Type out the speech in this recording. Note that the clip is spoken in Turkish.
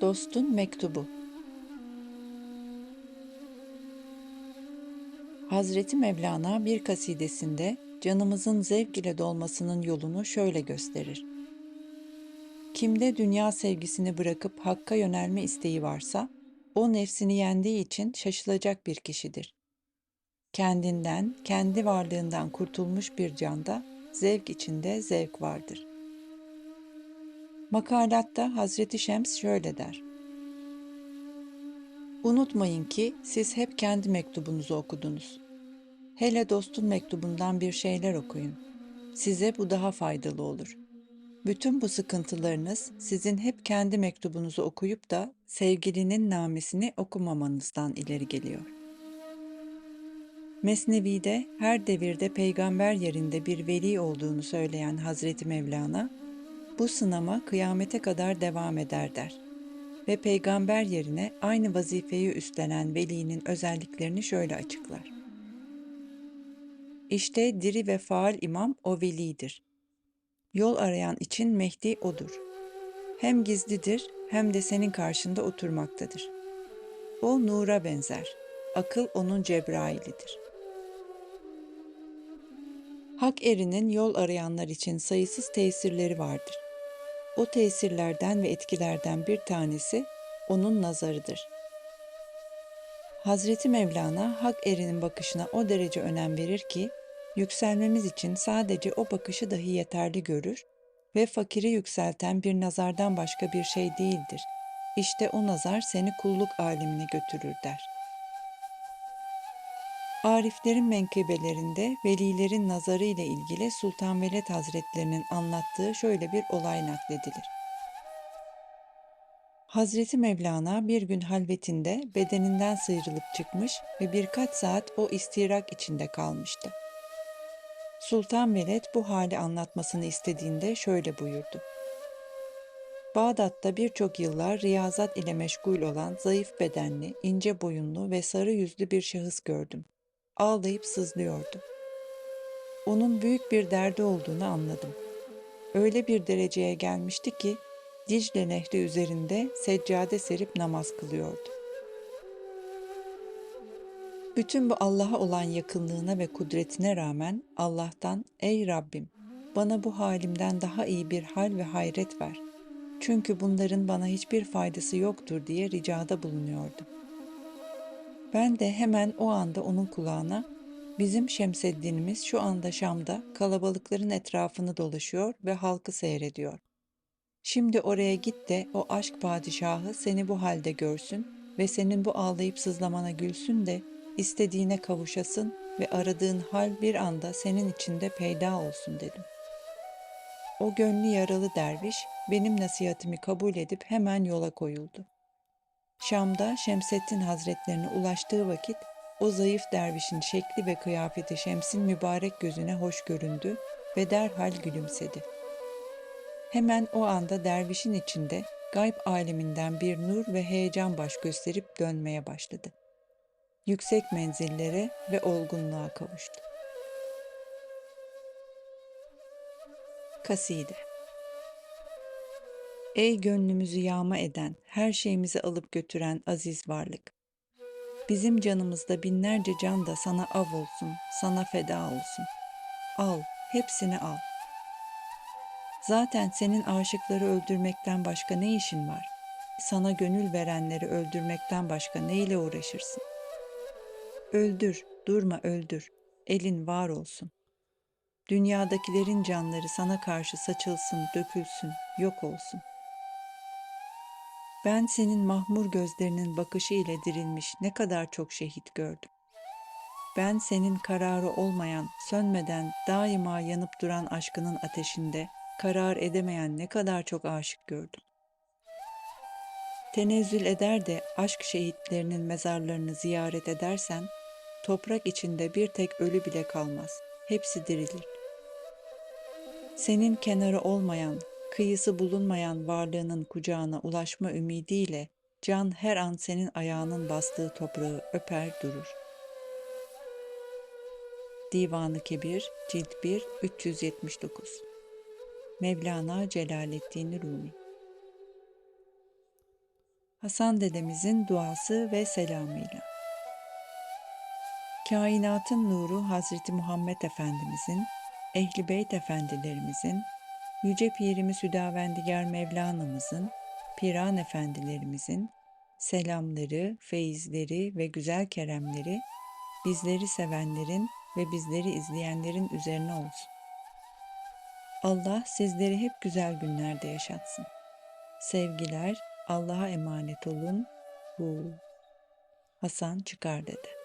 Dostun Mektubu Hazreti Mevlana bir kasidesinde canımızın zevk ile dolmasının yolunu şöyle gösterir. Kimde dünya sevgisini bırakıp hakka yönelme isteği varsa, o nefsini yendiği için şaşılacak bir kişidir. Kendinden, kendi varlığından kurtulmuş bir canda zevk içinde zevk vardır. Makalatta Hazreti Şems şöyle der. Unutmayın ki siz hep kendi mektubunuzu okudunuz. Hele dostun mektubundan bir şeyler okuyun. Size bu daha faydalı olur. Bütün bu sıkıntılarınız sizin hep kendi mektubunuzu okuyup da sevgilinin namesini okumamanızdan ileri geliyor. Mesnevi'de her devirde peygamber yerinde bir veli olduğunu söyleyen Hazreti Mevlana, bu sınama kıyamete kadar devam eder der. Ve peygamber yerine aynı vazifeyi üstlenen velinin özelliklerini şöyle açıklar. İşte diri ve faal imam o velidir. Yol arayan için Mehdi odur. Hem gizlidir hem de senin karşında oturmaktadır. O nura benzer. Akıl onun Cebrail'idir. Hak erinin yol arayanlar için sayısız tesirleri vardır. O tesirlerden ve etkilerden bir tanesi onun nazarıdır. Hazreti Mevlana hak erinin bakışına o derece önem verir ki yükselmemiz için sadece o bakışı dahi yeterli görür ve fakiri yükselten bir nazardan başka bir şey değildir. İşte o nazar seni kulluk alemine götürür der. Ariflerin menkıbelerinde velilerin nazarı ile ilgili Sultan Veled Hazretlerinin anlattığı şöyle bir olay nakledilir. Hazreti Mevlana bir gün halvetinde bedeninden sıyrılıp çıkmış ve birkaç saat o istirak içinde kalmıştı. Sultan Veled bu hali anlatmasını istediğinde şöyle buyurdu. Bağdat'ta birçok yıllar riyazat ile meşgul olan zayıf bedenli, ince boyunlu ve sarı yüzlü bir şahıs gördüm. Ağlayıp sızlıyordu. Onun büyük bir derdi olduğunu anladım. Öyle bir dereceye gelmişti ki Dicle Nehri üzerinde seccade serip namaz kılıyordu. Bütün bu Allah'a olan yakınlığına ve kudretine rağmen Allah'tan ey Rabbim bana bu halimden daha iyi bir hal ve hayret ver. Çünkü bunların bana hiçbir faydası yoktur diye ricada bulunuyordu. Ben de hemen o anda onun kulağına bizim Şemseddinimiz şu anda Şam'da kalabalıkların etrafını dolaşıyor ve halkı seyrediyor. Şimdi oraya git de o aşk padişahı seni bu halde görsün ve senin bu ağlayıp sızlamana gülsün de istediğine kavuşasın ve aradığın hal bir anda senin içinde peyda olsun dedim. O gönlü yaralı derviş benim nasihatimi kabul edip hemen yola koyuldu. Şam'da Şemsettin Hazretlerine ulaştığı vakit o zayıf dervişin şekli ve kıyafeti Şems'in mübarek gözüne hoş göründü ve derhal gülümsedi. Hemen o anda dervişin içinde gayb aleminden bir nur ve heyecan baş gösterip dönmeye başladı yüksek menzillere ve olgunluğa kavuştu. Kaside Ey gönlümüzü yağma eden, her şeyimizi alıp götüren aziz varlık! Bizim canımızda binlerce can da sana av olsun, sana feda olsun. Al, hepsini al. Zaten senin aşıkları öldürmekten başka ne işin var? Sana gönül verenleri öldürmekten başka ne ile uğraşırsın? Öldür, durma öldür. Elin var olsun. Dünyadakilerin canları sana karşı saçılsın, dökülsün, yok olsun. Ben senin mahmur gözlerinin bakışı ile dirilmiş ne kadar çok şehit gördüm. Ben senin kararı olmayan, sönmeden daima yanıp duran aşkının ateşinde karar edemeyen ne kadar çok aşık gördüm. Tenezzül eder de aşk şehitlerinin mezarlarını ziyaret edersen, Toprak içinde bir tek ölü bile kalmaz. Hepsi dirilir. Senin kenarı olmayan, kıyısı bulunmayan varlığının kucağına ulaşma ümidiyle can her an senin ayağının bastığı toprağı öper durur. Divanı Kebir, Cilt 1, 379 Mevlana Celaleddin Rumi Hasan dedemizin duası ve selamıyla. Kainatın nuru Hazreti Muhammed Efendimizin, Ehli Beyt Efendilerimizin, Yüce Pirimiz Hüdavendigar Mevlana'mızın, Piran Efendilerimizin selamları, feyizleri ve güzel keremleri bizleri sevenlerin ve bizleri izleyenlerin üzerine olsun. Allah sizleri hep güzel günlerde yaşatsın. Sevgiler, Allah'a emanet olun. Bu Hasan çıkar dedi.